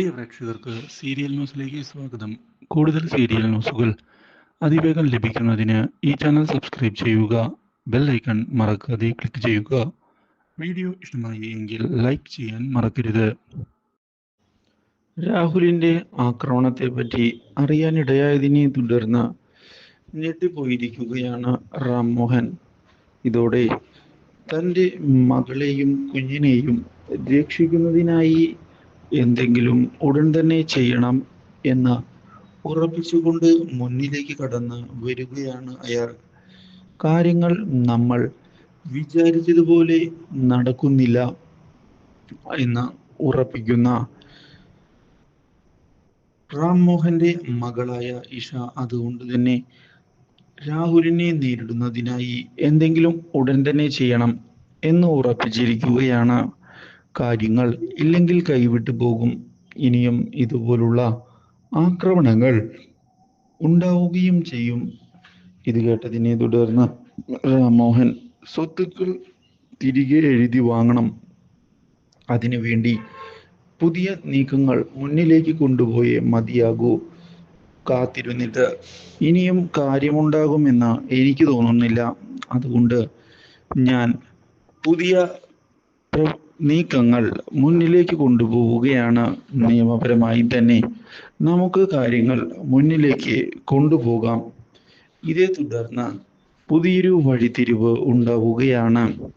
പ്രിയ പ്രേക്ഷകർക്ക് സീരിയൽ ന്യൂസിലേക്ക് സ്വാഗതം. കൂടുതൽ സീരിയൽ ന്യൂസുകൾ അതിവേഗം ലഭിക്കുന്നതിന് ഈ ചാനൽ സബ്സ്ക്രൈബ് ചെയ്യുക ബെൽ ഐക്കൺ മറക്കാതെ ക്ലിക്ക് ചെയ്യുക. വീഡിയോ ഇഷ്ടമായി എങ്കിൽ ലൈക്ക് ചെയ്യാൻ മറക്കരുത്. രാഹുലിന്റെ ആക്രമണത്തെ പറ്റി അറിയാനിടയായതിനെ തുടർന്ന് ഞെട്ടിപ്പോയിരിക്കുകയാണ് റാം മോഹൻ. ഇതോടെ തന്റെ മകളെയും കുഞ്ഞിനെയും രക്ഷിക്കുന്നതിനായി എന്തെങ്കിലും ഉടൻ തന്നെ ചെയ്യണം എന്ന് ഉറപ്പിച്ചുകൊണ്ട് മുന്നിലേക്ക് കടന്ന് വരികയാണ് അയാൾ. കാര്യങ്ങൾ നമ്മൾ വിചാരിച്ചതുപോലെ നടക്കുന്നില്ല എന്ന് ഉറപ്പിക്കുന്ന റാം മോഹന്റെ മകളായ ഇഷ അതുകൊണ്ട് തന്നെ രാഹുലിനെ നേരിടുന്നതിനായി എന്തെങ്കിലും ഉടൻ തന്നെ ചെയ്യണം എന്ന് ഉറപ്പിച്ചിരിക്കുകയാണ്. കാര്യങ്ങൾ ഇല്ലെങ്കിൽ കൈവിട്ടു പോകും. ഇനിയും ഇതുപോലുള്ള ആക്രമണങ്ങൾ ഉണ്ടാവുകയും ചെയ്യും. ഇത് കേട്ടതിനെ തുടർന്ന് രാമോഹൻ സ്വത്തുക്കൾ തിരികെ എഴുതി വാങ്ങണം. അതിനുവേണ്ടി പുതിയ നീക്കങ്ങൾ മുന്നിലേക്ക് കൊണ്ടുപോയേ മതിയാകൂ. കാത്തിരുന്നിട്ട് ഇനിയും കാര്യമുണ്ടാകുമെന്ന് എനിക്ക് തോന്നുന്നില്ല. അതുകൊണ്ട് ഞാൻ പുതിയ നീക്കങ്ങൾ മുന്നിലേക്ക് കൊണ്ടുപോവുകയാണ് നിയമപരമായി തന്നെ. നമുക്ക് കാര്യങ്ങൾ മുന്നിലേക്ക് കൊണ്ടുപോകാം. ഇതേ തുടർന്ന് പുതിയൊരു വഴിത്തിരിവ് ഉണ്ടാവുകയാണ്.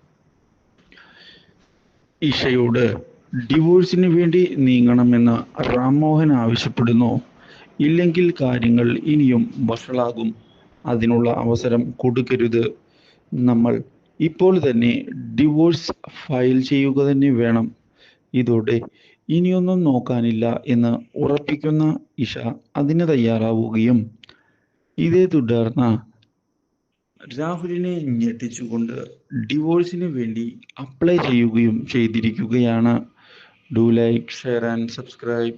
ഇഷയോട് ഡിവോഴ്സിന് വേണ്ടി നീങ്ങണമെന്ന് റാംമോഹൻ ആവശ്യപ്പെടുന്നു. ഇല്ലെങ്കിൽ കാര്യങ്ങൾ ഇനിയും വഷളാകും. അതിനുള്ള അവസരം കൊടുക്കരുത്. നമ്മൾ ഇപ്പോൾ തന്നെ ഡിവോഴ്സ് ഫയൽ ചെയ്യുക തന്നെ വേണം. ഇതോടെ ഇനിയൊന്നും നോക്കാനില്ല എന്ന് ഉറപ്പിക്കുന്ന ഇഷ അതിന് തയ്യാറാവുകയും ഇതേ തുടർന്ന് രാഹുലിനെ ഞെട്ടിച്ചുകൊണ്ട് ഡിവോഴ്സിന് വേണ്ടി അപ്ലൈ ചെയ്യുകയും ചെയ്തിരിക്കുകയാണ്. Do like share and subscribe